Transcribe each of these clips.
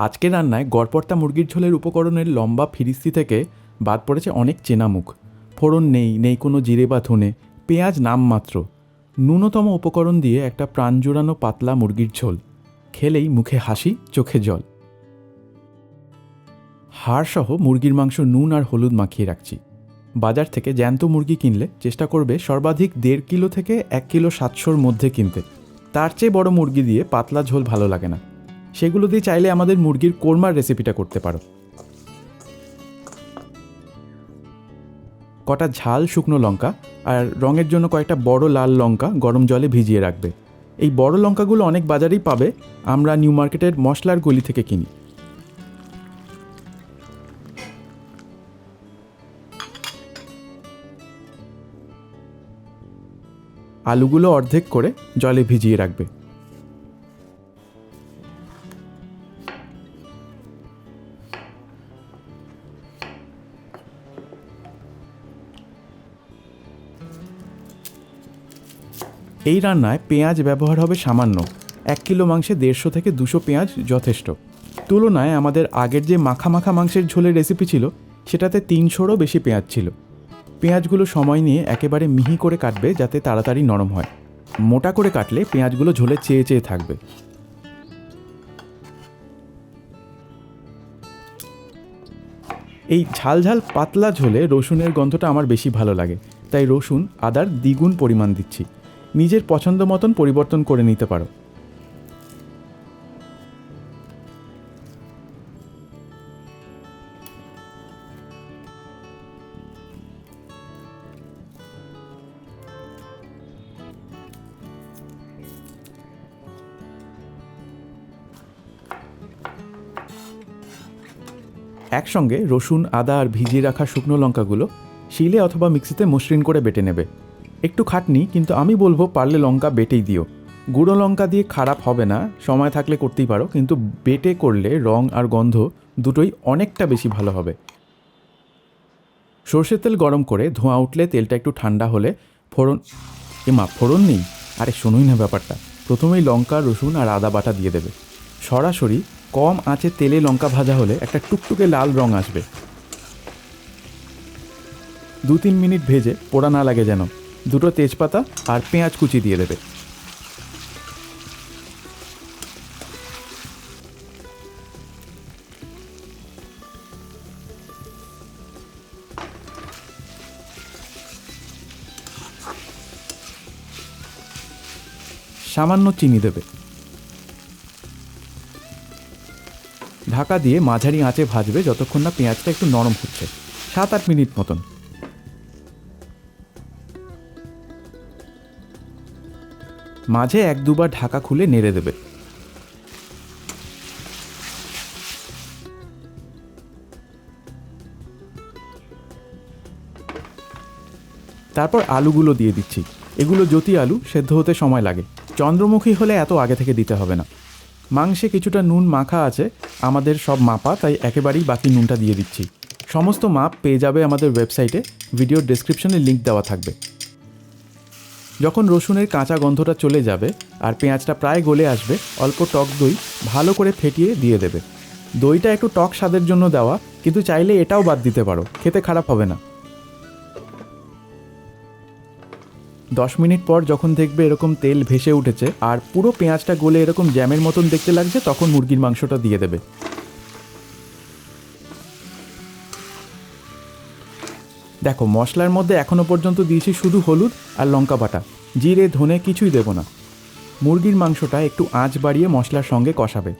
আজকে রান্নায় গড়পড়তা মুরগির ঝোলের উপকরণের লম্বা ফিরিস্তি থেকে বাদ পড়েছে অনেক চেনা মুখ ফোড়ন নেই নেই কোনো জিরে বা ধনে, পেঁয়াজ নামমাত্র। ন্যূনতম উপকরণ দিয়ে একটা প্রাণ জোড়ানো পাতলা মুরগির ঝোল। খেলেই মুখে হাসি, চোখে জল। হাড়সহ মুরগির মাংস নুন আর হলুদ মাখিয়ে রাখছি। বাজার থেকে জ্যান্ত মুরগি কিনলে চেষ্টা করবে সর্বাধিক দেড় কিলো থেকে এক কিলো সাতশোর মধ্যে কিনতে। তার চেয়ে বড় মুরগি দিয়ে পাতলা ঝোল ভালো লাগে না। সেগুলো দিয়ে চাইলে আমাদের মুরগির কোরমার রেসিপিটা করতে পারো। কটা ঝাল শুকনো লঙ্কা আর রঙের জন্য কয়েকটা বড় লাল লঙ্কা গরম জলে ভিজিয়ে রাখবে। এই বড় লঙ্কাগুলো অনেক বাজারেই পাবে। আমরা নিউ মার্কেটের মশলার গলি থেকে কিনি। আলুগুলো অর্ধেক করে জলে ভিজিয়ে রাখবে। এই রান্নায় পেঁয়াজ ব্যবহার হবে সামান্য। এক কিলো মাংসে দেড়শো থেকে দুশো পেঁয়াজ যথেষ্ট। তুলনায় আমাদের আগের যে মাখা মাখা মাংসের ঝোলের রেসিপি ছিল, সেটাতে তিনশোরও বেশি পেঁয়াজ ছিল। পেঁয়াজগুলো সময় নিয়ে একেবারে মিহি করে কাটবে যাতে তাড়াতাড়ি নরম হয়। মোটা করে কাটলে পেঁয়াজগুলো ঝোলে চেয়ে চেয়ে থাকবে। এই ঝালঝাল পাতলা ঝোলে রসুনের গন্ধটা আমার বেশি ভালো লাগে, তাই রসুন, আদার দ্বিগুণ পরিমাণ দিচ্ছি। নিজের পছন্দ মতন পরিবর্তন করে নিতে পারো। একসঙ্গে রসুন, আদা আর ভিজিয়ে রাখা শুকনো লঙ্কাগুলো শিলে অথবা মিক্সিতে মসৃণ করে বেটে নেবে। একটু খাটনি, কিন্তু আমি বলব পারলে লঙ্কা বেটেই দিও। গুঁড়ো লঙ্কা দিয়ে খারাপ হবে না, সময় থাকলে করতেই পারো, কিন্তু বেটে করলে রং আর গন্ধ দুটোই অনেকটা বেশি ভালো হবে। সর্ষের তেল গরম করে ধোঁয়া উঠলে তেলটা একটু ঠান্ডা হলে ফোড়ন এ মা, ফোড়ন নেই? আরে শোনোই না ব্যাপারটা। প্রথমেই লঙ্কা, রসুন আর আদা বাটা দিয়ে দেবে। সরাসরি কম আঁচে তেলে লঙ্কা ভাজা হলে একটা টুকটুকে লাল রং আসবে। দু তিন মিনিট ভেজে পোড়া না লাগে যেন। দুটো তেজপাতা আর পেঁয়াজ কুচি দিয়ে দেবে। সামান্য চিনি দেবে। ঢাকা দিয়ে মাঝারি আঁচে ভাজবে যতক্ষণ না পেঁয়াজটা একটু নরম হচ্ছে, সাত আট মিনিট মতন। মাঝে এক দুবার ঢাকা খুলে নেড়ে দেবে। তারপর আলুগুলো দিয়ে দিচ্ছি। এগুলো জ্যোতি আলু, সেদ্ধ হতে সময় লাগে। চন্দ্রমুখী হলে এত আগে থেকে দিতে হবে না। মাংসে কিছুটা নুন মাখা আছে, আমাদের সব মাপা, তাই একেবারেই বাকি নুনটা দিয়ে দিচ্ছি। সমস্ত মাপ পেয়ে যাবে আমাদের ওয়েবসাইটে, ভিডিওর ডেসক্রিপশনে লিঙ্ক দেওয়া থাকবে। যখন রসুনের কাঁচা গন্ধটা চলে যাবে আর পেঁয়াজটা প্রায় গলে আসবে, অল্প টক দই ভালো করে ফেটিয়ে দিয়ে দেবে। দইটা একটু টক স্বাদের জন্য দেওয়া, কিন্তু চাইলে এটাও বাদ দিতে পারো, খেতে খারাপ হবে না। দশ মিনিট পর যখন দেখবে এরকম তেল ভেসে উঠেছে আর পুরো পেঁয়াজটা গলে এরকম জ্যামের মতন দেখতে লাগছে, তখন মুরগির মাংসটা দিয়ে দেবে। দেখো, মশলার মধ্যে এখনও পর্যন্ত দিয়েছি শুধু হলুদ আর লঙ্কা বাটা। জিরে, ধনে কিছুই দেবো না। মুরগির মাংসটা একটু আঁচ বাড়িয়ে মশলার সঙ্গে কষাবে।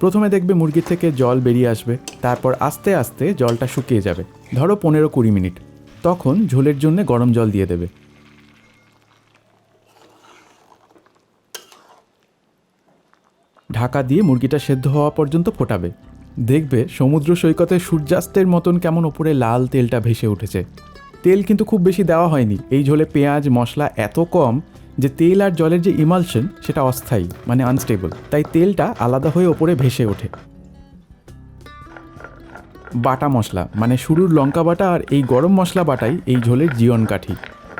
প্রথমে দেখবে মুরগির থেকে জল বেরিয়ে আসবে, তারপর আস্তে আস্তে জলটা শুকিয়ে যাবে। ধরো পনেরো কুড়ি মিনিট। তখন ঝোলের জন্য গরম জল দিয়ে দেবে। ঢাকা দিয়ে মুরগিটা সেদ্ধ হওয়া পর্যন্ত ফোটাবে। দেখবে সমুদ্র সৈকতে সূর্যাস্তের মতন কেমন ওপরে লাল তেলটা ভেসে উঠেছে। তেল কিন্তু খুব বেশি দেওয়া হয়নি। এই ঝোলে পেঁয়াজ, মশলা এত কম যে তেল আর জলের যে ইমালশন, সেটা অস্থায়ী মানে আনস্টেবল তাই তেলটা আলাদা হয়ে ওপরে ভেসে ওঠে। বাটা মশলা মানে শুরুর লঙ্কা বাটা আর এই গরম মশলা বাটাই এই ঝোলের জীবন কাঠি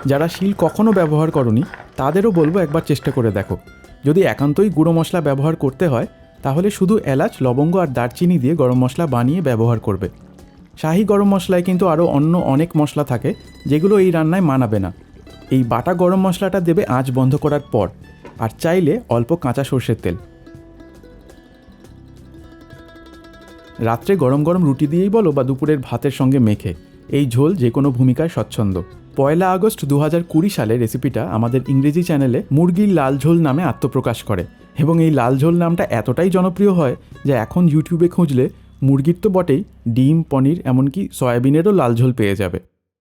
যারা শিল কখনো ব্যবহার করনি, তাদেরও বলব একবার চেষ্টা করে দেখো। যদি একান্তই গুঁড়ো মশলা ব্যবহার করতে হয়, তাহলে শুধু এলাচ, লবঙ্গ আর দারচিনি দিয়ে গরম মশলা বানিয়ে ব্যবহার করবে। শাহি গরম মশলায় কিন্তু আরও অন্য অনেক মশলা থাকে, যেগুলো এই রান্নায় মানাবে না। এই বাটা গরম মশলাটা দেবে আঁচ বন্ধ করার পর, আর চাইলে অল্প কাঁচা সর্ষের তেল। রাত্রে গরম গরম রুটি দিয়েই বলো বা দুপুরের ভাতের সঙ্গে মেখে, এই ঝোল যে কোনো ভূমিকায় স্বচ্ছন্দ। পয়লা আগস্ট দু কুড়ি সালে রেসিপিটা আমাদের ইংরেজি চ্যানেলে মুরগির লাল ঝোল নামে আত্মপ্রকাশ করে, এবং এই লাল ঝোল নামটা এতটাই জনপ্রিয় হয় যে এখন ইউটিউবে খুঁজলে মুরগির তো বটেই ডিম পনির এমনকি সয়াবিনেরও লাল ঝোল পেয়ে যাবে।